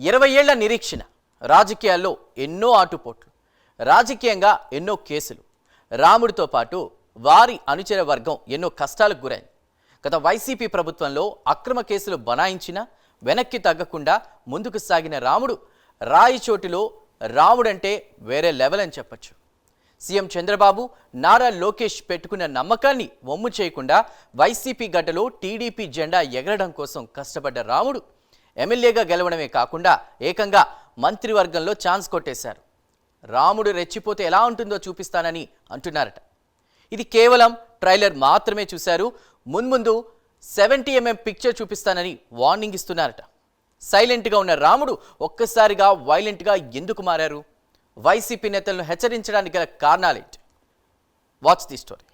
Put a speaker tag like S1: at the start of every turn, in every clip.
S1: ఇరవై ఏళ్ళ నిరీక్షణ. రాజకీయాల్లో ఎన్నో ఆటుపోట్లు రాజకీయంగా ఎన్నో కేసులు. రాముడితో పాటు వారి అనుచర వర్గం ఎన్నో కష్టాలకు గురైంది. గత వైసీపీ ప్రభుత్వంలో అక్రమ కేసులు బనాయించిన వెనక్కి తగ్గకుండా ముందుకు సాగిన రాముడు రాయిచోటిలో రాముడంటే వేరే లెవెల్ అని చెప్పొచ్చు. సీఎం చంద్రబాబు నారా లోకేష్ పెట్టుకున్న నమ్మకాన్ని వమ్ము చేయకుండా వైసీపీ గడ్డలో టీడీపీ జెండా ఎగరడం కోసం కష్టపడ్డ రాముడు ఎమ్మెల్యేగా గెలవడమే కాకుండా ఏకంగా మంత్రివర్గంలో ఛాన్స్ కొట్టేశారు. రాముడు రెచ్చిపోతే ఎలా ఉంటుందో చూపిస్తానని అంటున్నారట. ఇది కేవలం ట్రైలర్ మాత్రమే చూశారు. మున్ముందు సెవెంటీ ఎంఎం పిక్చర్ చూపిస్తానని వార్నింగ్ ఇస్తున్నారట. సైలెంట్గా ఉన్న రాముడు ఒక్కసారిగా వైలెంట్గా ఎందుకు మారారు? వైసీపీ నేతలను హెచ్చరించడానికి గల కారణాలేంటి? Watch the story.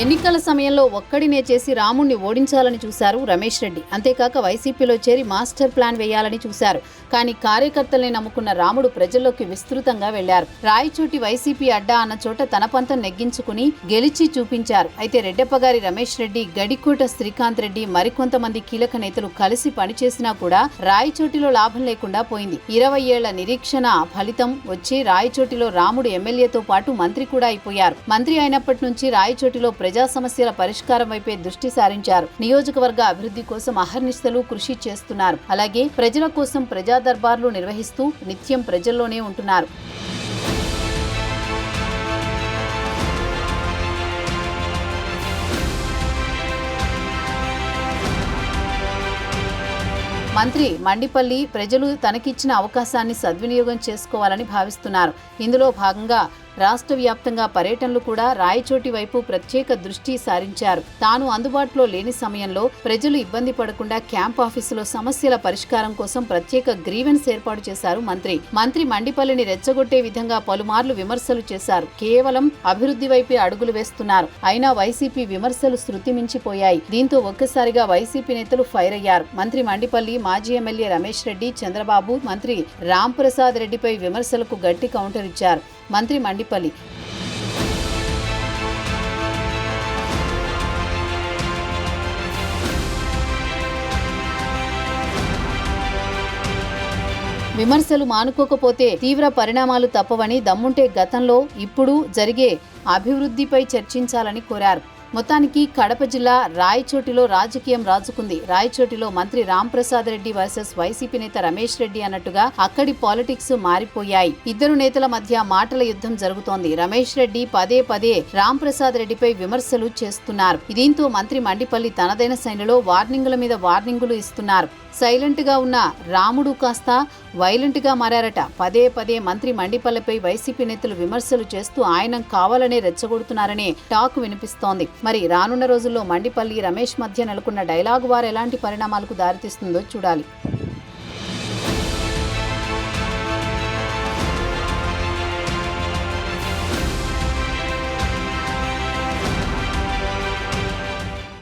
S2: ఎన్నికల సమయంలో ఒక్కడినే చేసి రాముణ్ణి ఓడించాలని చూశారు రమేష్ రెడ్డి. అంతేకాక వైసీపీలో చేరి మాస్టర్ ప్లాన్ వేయాలని చూశారు. కానీ కార్యకర్తల్ని నమ్ముకున్న రాముడు ప్రజల్లోకి విస్తృతంగా వెళ్ళారు రాయచోటి వైసీపీ అడ్డా అన్న చోట తన పంతం నెగ్గించుకుని గెలిచి చూపించారు. అయితే రెడ్డప్పగారి రమేష్ రెడ్డి గడికోట శ్రీకాంత్ రెడ్డి మరికొంతమంది కీలక నేతలు కలిసి పనిచేసినా కూడా రాయచోటిలో లాభం లేకుండా పోయింది. ఇరవై ఏళ్ళ నిరీక్షణ ఫలితం వచ్చి రాయచోటిలో రాముడు ఎమ్మెల్యేతో పాటు మంత్రి కూడా అయిపోయారు. మంత్రి అయినప్పటి నుంచి రాయచోటిలో ప్రజా సమస్యల పరిష్కారం వైపే దృష్టి సారించారు. నియోజకవర్గ అభివృద్ధి కోసం అహర్నిశలు కృషి చేస్తున్నారు. అలాగే ప్రజల కోసం ప్రజా దర్బార్లు నిర్వహిస్తూ నిత్యం ప్రజల్లోనే ఉంటున్నారు. మంత్రి మండిపల్లి ప్రజలు తనకిచ్చిన అవకాశాన్ని సద్వినియోగం చేసుకోవాలని భావిస్తున్నారు. ఇందులో భాగంగా రాష్ట్ర వ్యాప్తంగా పర్యటనలు కూడా రాయచోటి వైపు ప్రత్యేక దృష్టి సారించారు. తాను అందుబాటులో లేని సమయంలో ప్రజలు ఇబ్బంది పడకుండా క్యాంప్ ఆఫీసులో సమస్యల పరిష్కారం కోసం ప్రత్యేక గ్రీవెన్స్ ఏర్పాటు చేశారు మంత్రి. మంత్రి మండిపల్లిని రెచ్చగొట్టే విధంగా పలుమార్లు విమర్శలు చేశారు. కేవలం అభివృద్ధి వైపే అడుగులు వేస్తున్నారు. అయినా వైసీపీ విమర్శలు శృతి మించిపోయాయి. దీంతో ఒక్కసారిగా వైసీపీ నేతలు ఫైర్ అయ్యారు. మంత్రి మండిపల్లి మాజీ ఎమ్మెల్యే రమేష్ రెడ్డి చంద్రబాబు మంత్రి రామ్ ప్రసాద్ రెడ్డిపై విమర్శలకు గట్టి కౌంటర్ ఇచ్చారు. మంత్రి మండి మండిపల్లి విమర్శలు మానుకోకపోతే తీవ్ర పరిణామాలు తప్పవని దమ్ముంటే గతంలో ఇప్పుడు జరిగే అభివృద్ధిపై చర్చించాలని కోరారు. మొత్తానికి కడప జిల్లా రాయచోటిలో రాజకీయం రాజుకుంది. రాయచోటిలో మంత్రి రాంప్రసాద్ రెడ్డి వర్సెస్ వైసీపీ నేత రమేష్ రెడ్డి అన్నట్టుగా అక్కడి పాలిటిక్స్ మారిపోయాయి. ఇద్దరు నేతల మధ్య మాటల యుద్ధం జరుగుతోంది. రమేష్ రెడ్డి పదే పదే రాంప్రసాద్ రెడ్డిపై విమర్శలు చేస్తున్నారు. దీంతో మంత్రి మండిపల్లి తనదైన శైలిలో వార్నింగుల మీద వార్నింగులు ఇస్తున్నారు. సైలెంట్గా ఉన్న రాముడు కాస్త వైలెంట్గా మారారట. పదే పదే మంత్రి మండిపల్లిపై వైసీపీ నేతలు విమర్శలు చేస్తూ ఆయన కావాలనే రెచ్చగొడుతున్నారనే టాక్ వినిపిస్తోంది. మరి రానున్న రోజుల్లో మండిపల్లి రమేష్ మధ్య నెలకొన్న డైలాగు వారు ఎలాంటి పరిణామాలకు దారితీస్తుందో చూడాలి.